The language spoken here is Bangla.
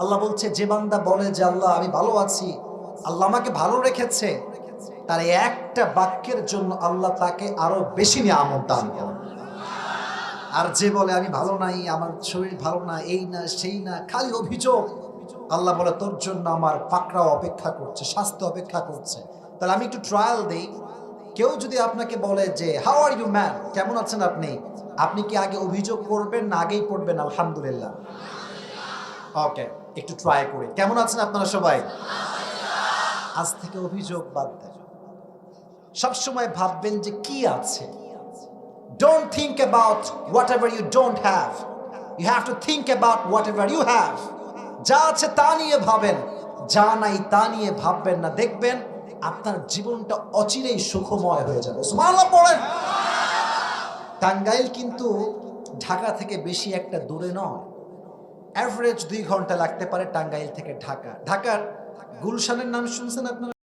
আল্লাহ বলছে, যে বান্দা বলে যে, আল্লাহ, আমি ভালো আছি, আল্লাহ আমাকে ভালো রেখেছে, তার একটা বাক্যের জন্য আল্লাহ তাকে আরও বেশি নিয়ামত দান করেন। আর যে বলে, আমি ভালো নাই, আমার শরীর ভালো না, এই না, সেই না, খালি অভিযোগ। আল্লাহ বলে, তোর জন্য আমার পাকড়াও অপেক্ষা করছে, স্বাস্থ্য অপেক্ষা করছে। তাহলে আমি একটু ট্রায়াল দেই। কেউ যদি আপনাকে বলে যে হাউ আর ইউ ম্যান কেমন আছেন আপনি? আপনি কি আগে অভিযোগ করবেন না আগেই পড়বেন? আলহামদুলিল্লাহ। ওকে, একটু ট্রাই করি। কেমন আছেন আপনারা সবাই? আজ থেকে অভিযোগ বাদ দেন। সবসময় ভাববেন যে কি আছে। Don't think about whatever you don't have. Have to to think about whatever you have. যা আছে তা নিয়ে ভাবেন। যা নাই তা নিয়ে ভাববেন না। দেখবেন আপনার জীবনটা অচিরেই সুখময় হয়ে যাবে। পড়েন টাঙ্গাইল কিন্তু ঢাকা থেকে বেশি একটা দূরে নয়। অ্যাভারেজ দুই ঘণ্টা লাগতে পারে টাঙ্গাইল থেকে ঢাকা। ঢাকার গুলশানের নাম শুনছেন আপনারা?